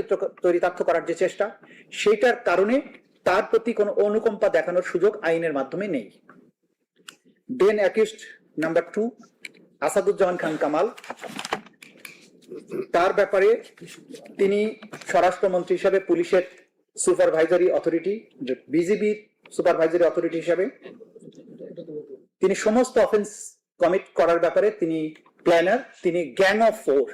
চরিত্র চরিতার্থ করার যে চেষ্টা, সেইটার কারণে তার প্রতি কোনো অনুকম্পা দেখানোর সুযোগ আইনের মাধ্যমে নেই। Then accused number two Asaduzzaman Khan Kamal. তার ব্যাপারে তিনি স্বরাষ্ট্রমন্ত্রী হিসাবে পুলিশের supervisory authority, BGB supervisory authority হিসাবে তিনি সমস্ত অফেন্স কমিট করার ব্যাপারে তিনি প্ল্যানার, তিনি গ্যাং অফ ফোর।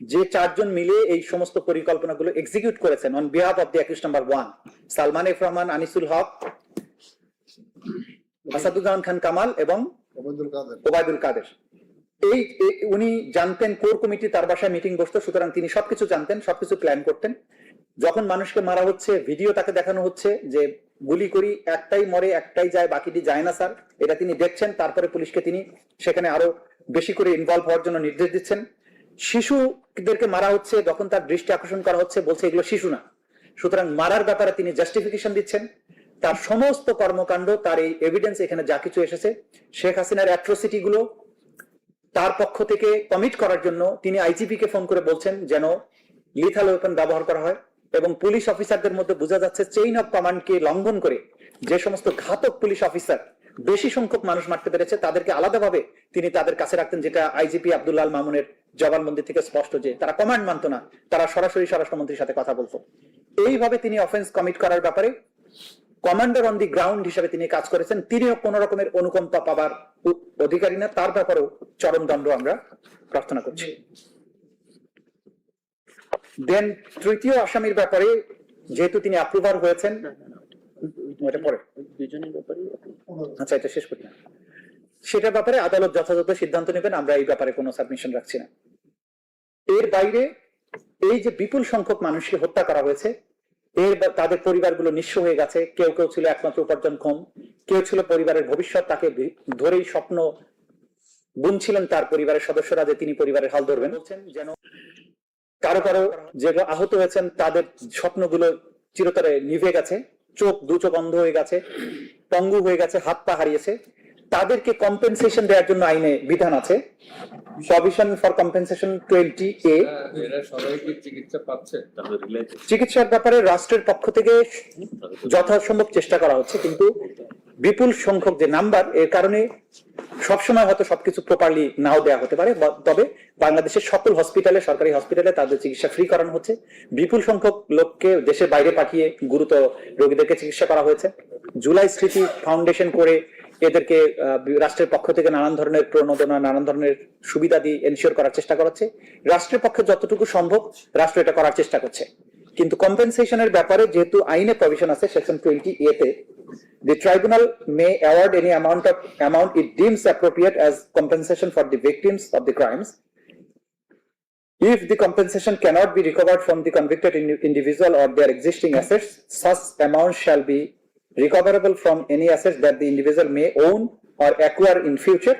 যে চারজন মিলে এই সমস্ত পরিকল্পনাগুলো এক্সিকিউট করেছেন on behalf of the accused number one Salman F Rahman Anisul Huq Asaduzzaman Khan Kamal এবং ওবায়দুল কাদের। এই উনি জানতেন কোর কমিটি তার বাসায় মিটিং বসতো সুতরাং তিনি সবকিছু জানতেন সবকিছু প্ল্যান করতেন। যখন মানুষকে মারা হচ্ছে ভিডিও তাকে দেখানো হচ্ছে যে গুলি করি একটাই মরে একটাই যায় বাকিটি যায় না স্যার। এটা তিনি দেখছেন তারপরে পুলিশকে তিনি সেখানে আরও বেশি করে ইনভলভ হওয়ার জন্য নির্দেশ দিচ্ছেন। শিশুদেরকে মারা হচ্ছে, যখন তার দৃষ্টি আকর্ষণ করা হচ্ছে, বলছে এগুলো শিশু না। সুতরাং মারার ব্যাপারে তিনি জাস্টিফিকেশন দিচ্ছেন। তার সমস্ত কর্মকাণ্ড, তার এই এভিডেন্স এখানে যা কিছু এসেছে, শেখ হাসিনার অ্যাট্রোসিটি গুলো তার পক্ষ থেকে কমিট করার জন্য তিনি আইজিপি কে ফোন করে বলছেন যেন লিথাল ওয়েপন ব্যবহার করা হয় এবং পুলিশ অফিসারদের মধ্যে বোঝা যাচ্ছে চেইন অফ কমান্ডকে লঙ্ঘন করে যে সমস্ত ঘাতক পুলিশ অফিসার বেশি সংখ্যক মানুষ মারতে পেরেছে, তাদেরকে আলাদাভাবে তিনি তাদের কাছে রাখতেন, যেটা আইজিপি আব্দুল্লাহ মামুনের জবানবন্দি থেকে স্পষ্ট যে তারা কমান্ড মানতো না তারা সরাসরি স্বরাষ্ট্রমন্ত্রীর সাথে কথা বলতো। এইভাবে তিনি অফেন্স কমিট করার ব্যাপারে কমান্ডার অন দি গ্রাউন্ড হিসেবে তিনি কাজ করেছেন। তিনিও কোন রকমের অনুকম্পা পাবার অধিকারী না তার ব্যাপারেও চরম দণ্ড আমরা প্রার্থনা করছি। দেন তৃতীয় আসামির ব্যাপারে যেহেতু তিনি অ্যাপ্রুভার হয়েছেন ওটা পরে। দুজনের ব্যাপারে আচ্ছা এটা শেষ করি না সেটার ব্যাপারে আদালত যথাযথ সিদ্ধান্ত নেবেন আমরা এই ব্যাপারে কোনো সাবমিশন রাখছি না। এর বাইরে এই যে বিপুল সংখ্যক মানুষকে হত্যা করা হয়েছে, এর তাদের পরিবারগুলো নিঃস্ব হয়ে গেছে, কেউ কেউ ছিল একমাত্র উপার্জন ক্ষম, কেউ ছিল পরিবারের ভবিষ্যৎ তাকে ধরেই স্বপ্ন বুনছিলেন তার পরিবারের সদস্যরা যে তিনি পরিবারের হাল ধরবেন। যেন কারও কারও যে আহত হয়েছেন তাদের স্বপ্নগুলো চিরতরে নিভে গেছে, চোখ দু চোখ অন্ধ হয়ে গেছে, পঙ্গু হয়ে গেছে, হাত পা হারিয়েছে। তাদেরকে কম্পেনসেশন দেওয়ার জন্য আইনে বিধান আছে। Provision for compensation twenty A এরা সবাই চিকিৎসা পাচ্ছে। চিকিৎসার ব্যাপারে রাষ্ট্রের পক্ষ থেকে যথাসম্ভব চেষ্টা করা হচ্ছে কিন্তু বিপুল সংখ্যক যে নাম্বার এর কারণে সবসময় হয়তো সবকিছু প্রপারলি নাও দেওয়া হতে পারে তবে বাংলাদেশের সকল হসপিটালে সরকারি হসপিটালে তাদের চিকিৎসা ফ্রি করানো হচ্ছে। বিপুল সংখ্যক লোককে দেশের বাইরে পাঠিয়ে গুরুতর রোগীদেরকে চিকিৎসা করা হয়েছে। জুলাই স্মৃতি ফাউন্ডেশন করে এদেরকে রাষ্ট্রের পক্ষ থেকে নানান ধরনের প্রণোদনা নানান ধরনের সুবিধা দিয়ে এনশিওর করার চেষ্টা করা রাষ্ট্রের পক্ষে যতটুকু সম্ভব রাষ্ট্র এটা করার চেষ্টা করছে কিন্তু কম্পেনসেশনের ব্যাপারে যেহেতু আইনে প্রভিশন আছে সেকশন টোয়েন্টি এতে The tribunal may award any amount of amount it deems appropriate as compensation for the victims of the crimes. If the compensation cannot be recovered from the convicted indi- individual or their existing assets, such amount shall be recoverable from any assets that the individual may own or acquire in future.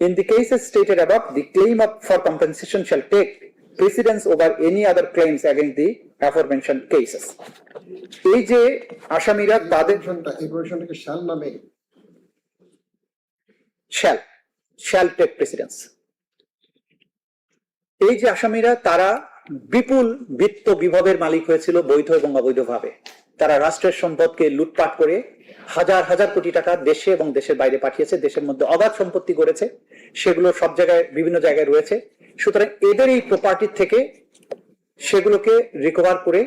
In the cases stated above, the claim of for compensation shall take precedence over any other claims against the aforementioned cases. এই যে আসামিরা তাদের শাল নামে shall shall take precedence এই যে আসামিরা তারা বিপুল বিত্ত বিভবের মালিক হয়েছিল বৈধ এবং অবৈধভাবে তারা রাষ্ট্রের সম্পদকে লুটপাট করে হাজার হাজার কোটি টাকা দেশে এবং দেশের বাইরে পাঠিয়েছে, দেশের মধ্যে অবাধ সম্পত্তি গড়েছে, সেগুলো সব জায়গায়, বিভিন্ন জায়গায় রয়েছে। সুতরাং এদের এই প্রপার্টির থেকে সেগুলোকে রিকভার করে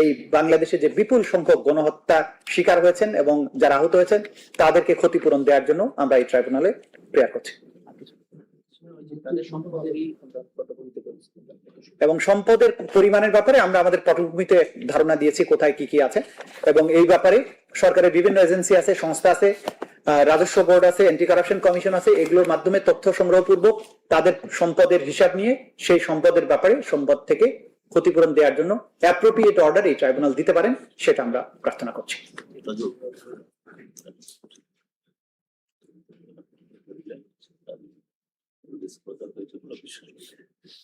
এই বাংলাদেশে যে বিপুল সংখ্যক গণহত্যা শিকার হয়েছেন এবং যারা আহত হয়েছেন, তাদেরকে ক্ষতিপূরণ দেওয়ার জন্য আমরা এই ট্রাইব্যুনালে প্রেয়ার করছি তাদের সম্পদেরই আমরা পটভূমিতে বলছি এবং সম্পদের পরিমাণের ব্যাপারে আমরা আমাদের পটভূমিতে ধারণা দিয়েছি কোথায় কি কি আছে। এবং এই ব্যাপারে সরকারের বিভিন্ন এজেন্সি আছে সংস্থা আছে আহ, রাজস্ব বোর্ড আছে অ্যান্টি কারাপশন কমিশন আছে এগুলোর মাধ্যমে তথ্য সংগ্রহপূর্বক তাদের সম্পদের হিসাব নিয়ে সেই সম্পদের ব্যাপারে সম্পদ থেকে ক্ষতিপূরণ দেওয়ার জন্য অ্যাপ্রোপ্রিয়েট অর্ডার এই ট্রাইব্যুনাল দিতে পারেন সেটা আমরা প্রার্থনা করছি।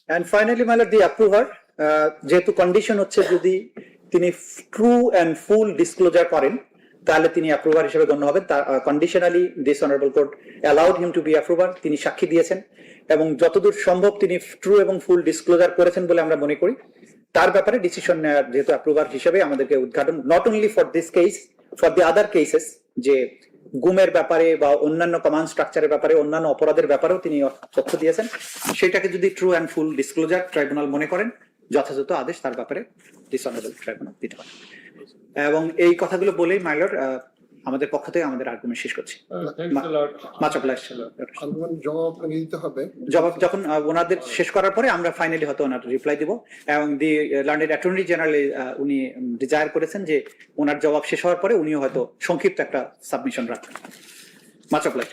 অ্যান্ড ফাইনালি মাইলার দি অ্যাপ্রুভার যেহেতু কন্ডিশন হচ্ছে যদি তিনি ট্রু অ্যান্ড ফুল ডিসক্লোজার করেন, তাহলে তিনি অ্যাপ্রুভার হিসেবে গণ্য হবেন। Conditionally this honourable court allowed him to be approver তিনি সাক্ষী দিয়েছেন। এবং যতদূর সম্ভব তিনি ট্রু এবং ফুল ডিসক্লোজার করেছেন বলে আমরা মনে করি। তার ব্যাপারে ডিসিশন নেওয়ার যেহেতু অ্যাপ্রুভার হিসেবে আমাদেরকে উদ্ঘাটন not only for this case for the other cases যে গুমের ব্যাপারে বা অন্যান্য কমান্ড স্ট্রাকচারের ব্যাপারে, অন্যান্য অপরাধের ব্যাপারেও তিনি তথ্য দিয়েছেন। সেটাকে যদি true and full disclosure tribunal মনে করেন, যথাযথ আদেশ তার ব্যাপারে ডিসঅনারেবল ট্রাইব্যুনাল দিতে পারে। এবং এই কথাগুলো বলেই মাইলর আমাদের পক্ষ থেকে আমাদের আর্গুমেন্ট শেষ করছি। আন্দোলন জবাব দিতে হবে। জবাব যখন ওনাদের শেষ করার পরে আমরা ফাইনালি হয়তো ওনার রিপ্লাই দিব। এবং দি লন্ডন অ্যাটর্নি জেনারেল উনি ডিজায়ার করেছেন যে ওনার জবাব শেষ হওয়ার পরে উনিও হয়তো সংক্ষিপ্ত একটা সাবমিশন রাখবেন। Much of like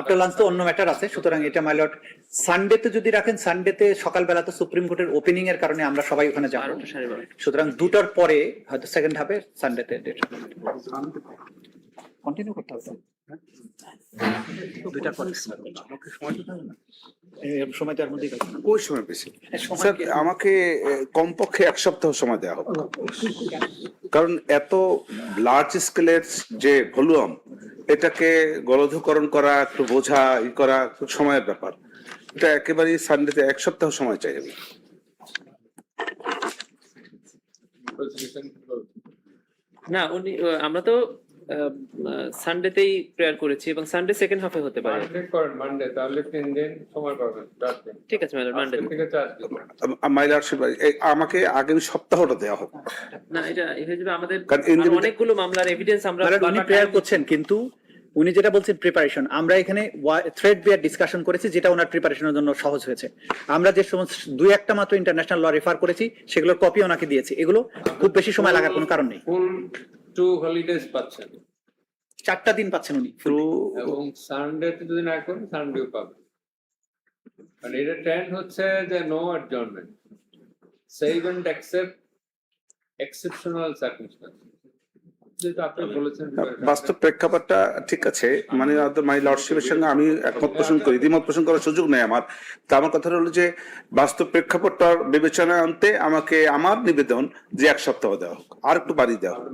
after lunch তো অন্য ম্যাটার আছে সুতরাং এটা মাইলট সানডেতে যদি রাখেন সানডেতে সকালবেলা তো সুপ্রিম কোর্টের ওপেনিং এর কারণে আমরা সবাই ওখানে যাব। সুতরাং দুটার পরে হয়তো সেকেন্ড হাফে সানডেতে কন্টিনিউ করতে হবে। দুইটার সময় তো মধ্যেই ওই সময় বেশি। স্যার আমাকে কমপক্ষে এক সপ্তাহ সময় দেওয়া হবে। কারণ এত লার্জ স্কেলের যে ভলিউম এটাকে গলধকরণ করা একটু বোঝা ই করা খুব সময়ের ব্যাপার। এটা একেবারেই সানডেতে এক সপ্তাহ সময় চাই আমি। না উনি আমরা তো সানডেতেই প্রেয়ার করেছি এবং সানডে সেকেন্ড হাফে হতে পারে। মানডে তাহলে তিন দিন সময় পাবেন চার ঠিক আছে ম্যাডাম মানডে থেকে মাইলার্সিপ আমাকে আগামী সপ্তাহটা দেওয়া হোক। না এটা এটা আমাদের অনেকগুলো মামলার এভিডেন্স আমরা উনি প্রেয়ার করছেন কিন্তু উনি যেটা বলছেন প্রিপারেশন আমরা এখানে থ্রেড বিয়ার ডিসকাশন করেছি যেটা ওনার প্রিপারেশনের জন্য সহজ হয়েছে। আমরা যে সমস্ত দুই একটা মাত্র ইন্টারন্যাশনাল ল রেফার করেছি সেগুলোর কপি ওনাকে দিয়েছি। এগুলো খুব বেশি সময় লাগার কোনো কারণ নেই। টু হলিডেজ পাচ্ছেন। চারটা দিন পাচ্ছেন উনি। এবং সানডেতে যদি না করেন সানডেও পাবেন। মানে এটা ট্রেন্ড হচ্ছে যে no adjournment save and except exceptional circumstances বাস্তব প্রেক্ষাপটটা ঠিক আছে। মানে মাই লর্ডশিপের সঙ্গে আমি একমত পোষণ করি। দ্বিমত পোষণ করার সুযোগ নেই আমার। তা আমার কথা হলো যে বাস্তব প্রেক্ষাপটটার বিবেচনায় আনতে আমাকে আমার নিবেদন যে এক সপ্তাহ দেওয়া হোক আর একটু বাড়িয়ে দেওয়া হোক।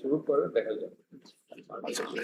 শুরু করে দেখা যাবে করে।